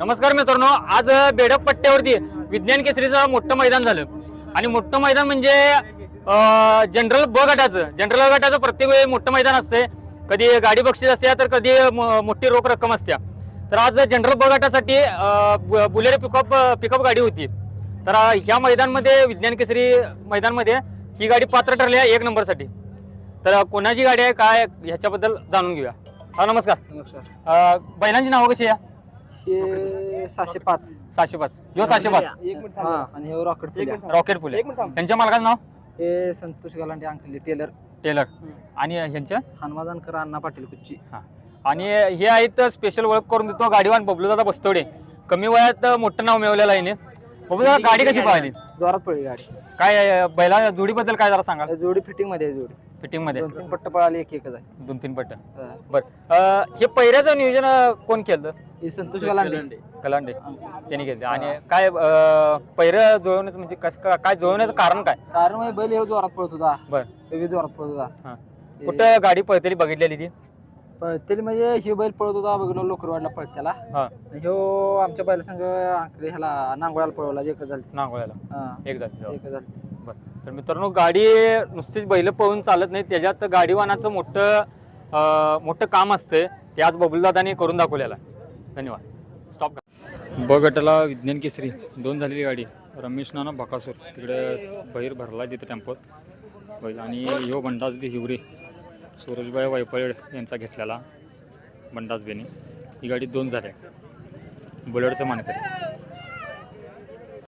नमस्कार मित्रांनो आज बेडक पट्ट्यावरती विज्ञान केसरीचं मोठं मैदान झालं. आणि मोठं मैदान म्हणजे जनरल ब गटाचं. जनरल ब गटाचं प्रत्येक वेळी मोठं मैदान असते कधी गाडी बक्षीस असते तर कधी मोठी रोख रक्कम असते तर आज जनरल ब गटासाठी बुलेरो पिकअप पिकअप गाडी होती. तर ह्या मैदानमध्ये विज्ञान केसरी मैदानमध्ये ही गाडी पात्र ठरली आहे एक नंबरसाठी. तर कोणाची गाडी आहे काय ह्याच्याबद्दल जाणून घेऊया. हा नमस्कार. नमस्कार. बैलांची नावं कशी आहे? हे सहाशे पाच. सहाशे पाच. ह्यो सहाशे पाच. एक मिनिट हा. आणि हे रॉकेट. रॉकेट फुले एक मिनिट थांब. त्यांच्या मालकाचं नाव? हे संतोष गलांडे अंकली टेलर टेलर आणि ह्यांच्या हनुमानकर अण्णा पाटील कुच्ची. आणि हे आहेत स्पेशल ओळख करून देतो गाडीवान बबलू दादा बस्तवडे. कमी वयात मोठं नाव मिळवलेलं आहे हिने. बबलू दादा गाडी कशी पाहिली जोरात पळली गाडी. काय आहे, बैला जोडीबद्दल काय जरा सांगा हे जोडी फिटिंगमध्ये आहे जोडी. फिटिंगमध्ये. दोन तीन पट्ट पळाली एक एकच आहे. दोन तीन पट्ट. हा. बर. अं, हे पहिऱ्याचं नियोजन अं, कोण केलं हे संतोष गलांडे कलांडे. त्यांनी केलं. आणि काय अं, पहिरं जुळवण्याचं म्हणजे कसं का- काय जुळवण्याचं कारण काय? कारण म्हणजे बैल हे जोरात पळत होता. बर. हे जोरात पळत हा. होता. हे. कुठं गाडी पळतेली बघितलेली ती? पळतेली म्हणजे हे बैल पळत होता बघलो लोकरवाडला पळत त्याला हा. ह्यो आमच्या बैला संघ अंकली ह्याला नांगोळ्याला पळवला एकच झाली. नांगोळ्याला. हा. एक झाली एकच झाली. तर मित्रांनो गाडी नुसतीच बैल पळून चालत नाही. त्याच्यात गाडीवानाचं मोठं अं, मोठं काम असतं ते आज बबलदादाने करून दाखवलेलं आहे. धन्यवाद. स्टॉप ब गटाला विज्ञान केसरी दोन झालेली गाडी रमेश नाना बकासूर. तिकडे बहीर भरला तिथं टेम्पोत. आणि यो बंडास बी हिवरे सूरजबाई वायपळेड यांचा घेतलेला बंडास बेनी ही गाडी दोन झाल्या. बुलेटचं मानकरी.